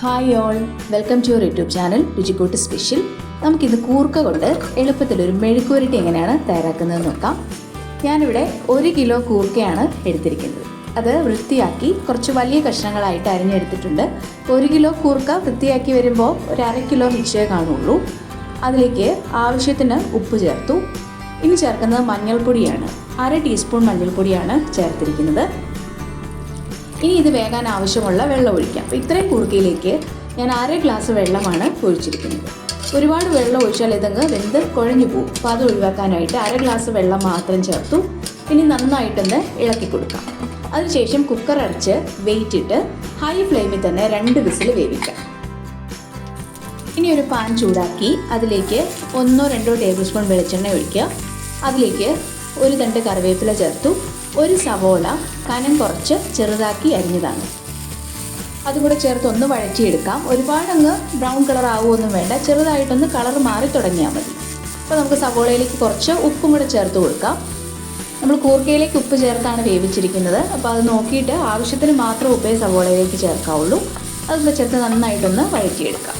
Hi all. Welcome to your YouTube channel Ruchikoottu special. നമുക്കിത് കൂർക്ക കൊണ്ട് എളുപ്പത്തിൽ ഒരു മെഴുക്കുവരട്ടി എങ്ങനെയാണ് തയ്യാറാക്കുന്നത് നോക്കാം. ഞാനിവിടെ ഒരു കിലോ കൂർക്കയാണ് എടുത്തിരിക്കുന്നത്. അത് വൃത്തിയാക്കി കുറച്ച് വലിയ കഷ്ണങ്ങളായിട്ട് അരിഞ്ഞെടുത്തിട്ടുണ്ട്. ഒരു കിലോ കൂർക്ക വൃത്തിയാക്കി വരുമ്പോൾ ഒരു അര കിലോ മിക്സേ കാണുള്ളൂ. അതിലേക്ക് ആവശ്യത്തിന് ഉപ്പ് ചേർത്തു. ഇനി ചേർക്കുന്നത് മഞ്ഞൾപ്പൊടിയാണ്. അര ടീസ്പൂൺ മഞ്ഞൾപ്പൊടിയാണ് ചേർത്തിരിക്കുന്നത്. ഇനി ഇത് വേകാൻ ആവശ്യമുള്ള വെള്ളം ഒഴിക്കാം. അപ്പോൾ ഇത്രയും കുറുക്കയിലേക്ക് ഞാൻ അര ഗ്ലാസ് വെള്ളമാണ് ഒഴിച്ചിരിക്കുന്നത്. ഒരുപാട് വെള്ളം ഒഴിച്ചാൽ ഇതങ്ങ് വെന്ത് കുഴഞ്ഞു പോകും. അപ്പോൾ അത് ഒഴിവാക്കാനായിട്ട് അര ഗ്ലാസ് വെള്ളം മാത്രം ചേർത്തു. ഇനി നന്നായിട്ടൊന്ന് ഇളക്കി കൊടുക്കാം. അതിനുശേഷം കുക്കർ അടച്ച് വെയിറ്റ് ഇട്ട് ഹൈ ഫ്ലെയിമിൽ തന്നെ രണ്ട് വിസിൽ വേവിക്കാം. ഇനി ഒരു പാൻ ചൂടാക്കി അതിലേക്ക് ഒന്നോ രണ്ടോ ടേബിൾ സ്പൂൺ വെളിച്ചെണ്ണ ഒഴിക്കുക. അതിലേക്ക് ഒരു തണ്ട് കറിവേപ്പില ചേർത്തു. ഒരു സവോള കനം കുറച്ച് ചെറുതാക്കി അരിഞ്ഞതാണ്. അതുകൂടെ ചേർത്ത് ഒന്ന് വഴറ്റിയെടുക്കാം. ഒരുപാടങ്ങ് ബ്രൗൺ കളർ ആവുമൊന്നും വേണ്ട. ചെറുതായിട്ടൊന്ന് കളർ മാറി തുടങ്ങിയാൽ മതി. അപ്പോൾ നമുക്ക് സവോളയിലേക്ക് കുറച്ച് ഉപ്പും കൂടെ ചേർത്ത് കൊടുക്കാം. നമ്മൾ കൂർക്കയിലേക്ക് ഉപ്പ് ചേർത്താണ് വേവിച്ചിരിക്കുന്നത്. അപ്പോൾ അത് നോക്കിയിട്ട് ആവശ്യത്തിന് മാത്രം ഉപ്പേ സവോളയിലേക്ക് ചേർക്കാവുള്ളൂ. അതൊക്കെ ചേർത്ത് നന്നായിട്ടൊന്ന് വഴറ്റിയെടുക്കാം.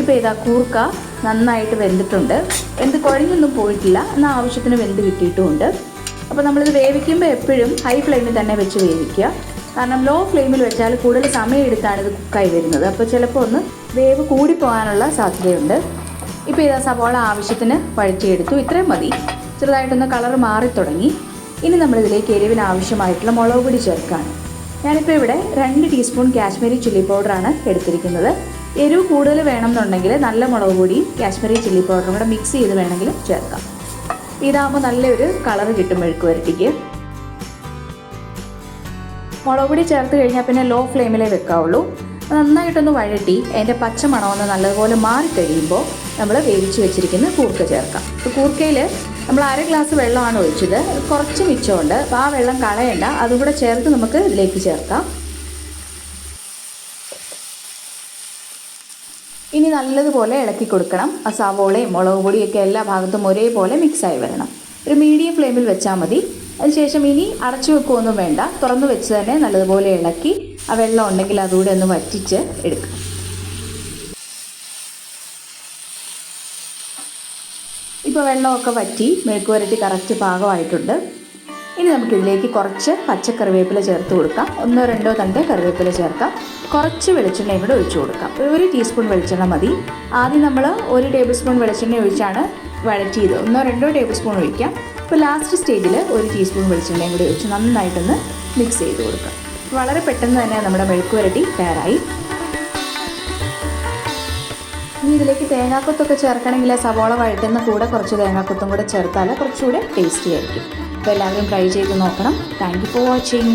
ഇപ്പോൾ ഇതാ കൂർക്ക നന്നായിട്ട് വെന്തിട്ടുണ്ട്. എന്ത് കുഴഞ്ഞൊന്നും പോയിട്ടില്ല. എന്നാൽ ആവശ്യത്തിന് വെന്ത് കിട്ടിയിട്ടുമുണ്ട്. അപ്പോൾ നമ്മളിത് വേവിക്കുമ്പോൾ എപ്പോഴും ഹൈ ഫ്ലെയിമിൽ തന്നെ വെച്ച് വേവിക്കുക. കാരണം ലോ ഫ്ലെയിമിൽ വെച്ചാൽ കൂടുതൽ സമയം എടുത്താണ് ഇത് കുക്കായി വരുന്നത്. അപ്പോൾ ചിലപ്പോൾ ഒന്ന് വേവ് കൂടിപ്പോകാനുള്ള സാധ്യതയുണ്ട്. ഇപ്പോൾ ഇതാ സവാള ആവശ്യത്തിന് വഴറ്റിയെടുത്തു. ഇത്രയും മതി. ചെറുതായിട്ടൊന്ന് കളർ മാറി തുടങ്ങി. ഇനി നമ്മളിതിലേക്ക് എരിവിന് ആവശ്യമായിട്ടുള്ള മുളക് പൊടി ചേർക്കുകയാണ് ഞാനിപ്പോൾ ഇവിടെ രണ്ട് ടീസ്പൂൺ കാശ്മീരി ചില്ലി പൗഡറാണ് എടുത്തിരിക്കുന്നത്. എരിവ് കൂടുതൽ വേണമെന്നുണ്ടെങ്കിൽ നല്ല മുളക് പൊടിയും കാശ്മീരി ചില്ലി പൗഡറും കൂടെ മിക്സ് ചെയ്ത് വേണമെങ്കിൽ ചേർക്കാം. ഇതാകുമ്പോൾ നല്ലൊരു കളർ കിട്ടും മെഴുക്ക് വരട്ടിക്ക് മുളക് പൊടി ചേർത്ത് കഴിഞ്ഞാൽ പിന്നെ ലോ ഫ്ലെയിമിലേ വെക്കാവുള്ളൂ. നന്നായിട്ടൊന്ന് വഴട്ടി അതിന്റെ പച്ച മണമൊന്ന് നല്ലതുപോലെ മാറി കഴിയുമ്പോൾ നമ്മൾ വേവിച്ച് വെച്ചിരിക്കുന്ന കൂർക്ക ചേർക്കാം. ഇപ്പോൾ കൂർക്കയിൽ നമ്മൾ അര ഗ്ലാസ് വെള്ളമാണ് ഒഴിച്ചത്. കുറച്ച് മിച്ചമുണ്ട്. അപ്പോൾ ആ വെള്ളം കളയണ്ട. അതും കൂടെ ചേർത്ത് നമുക്ക് ഇതിലേക്ക് ചേർക്കാം. ഇനി നല്ലതുപോലെ ഇളക്കി കൊടുക്കണം. ആ സവോളയും മുളക് പൊടിയൊക്കെ എല്ലാ ഭാഗത്തും ഒരേപോലെ മിക്സായി വരണം. ഒരു മീഡിയം ഫ്ലെയിമിൽ വെച്ചാൽ മതി. അതിനുശേഷം ഇനി അടച്ചു വെക്കുകയൊന്നും വേണ്ട. തുറന്നു വെച്ച് തന്നെ നല്ലതുപോലെ ഇളക്കി ആ വെള്ളം ഉണ്ടെങ്കിൽ അതുകൂടെ ഒന്ന് വറ്റിച്ച് എടുക്കാം. ഇപ്പോൾ വെള്ളമൊക്കെ വറ്റി മെഴുക്ക് വരട്ടി കറക്റ്റ് പാകമായിട്ടുണ്ട്. ഇനി നമുക്കിതിലേക്ക് കുറച്ച് പച്ചക്കറിവേപ്പില ചേർത്ത് കൊടുക്കാം. ഒന്നോ രണ്ടോ തണ്ട് കറിവേപ്പില ചേർക്കാം. കുറച്ച് വെളിച്ചെണ്ണയും കൂടെ ഒഴിച്ചു കൊടുക്കാം. ഒരു ടീസ്പൂൺ വെളിച്ചെണ്ണ മതി. ആദ്യം നമ്മൾ ഒരു ടേബിൾ സ്പൂൺ വെളിച്ചെണ്ണ ഒഴിച്ചാണ് വഴറ്റിയത്. ഒന്നോ രണ്ടോ ടേബിൾ സ്പൂൺ ഒഴിക്കാം ഇപ്പോൾ ലാസ്റ്റ് സ്റ്റേജിൽ ഒരു ടീസ്പൂൺ വെളിച്ചെണ്ണയും കൂടി ഒഴിച്ച് നന്നായിട്ടൊന്ന് മിക്സ് ചെയ്ത് കൊടുക്കാം. വളരെ പെട്ടെന്ന് തന്നെ നമ്മുടെ മെഴുക്ക് വരട്ടി തയ്യാറായി. ഇനി ഇതിലേക്ക് തേങ്ങാക്കൊത്തൊക്കെ ചേർക്കണമെങ്കിൽ സവോള വഴറ്റുന്ന കൂടെ കുറച്ച് തേങ്ങാക്കൊത്തും കൂടെ ചേർത്താൽ കുറച്ചുകൂടെ ടേസ്റ്റി ആയിരിക്കും. അപ്പോൾ എല്ലാവരും ട്രൈ ചെയ്ത് നോക്കണം. Thank you for watching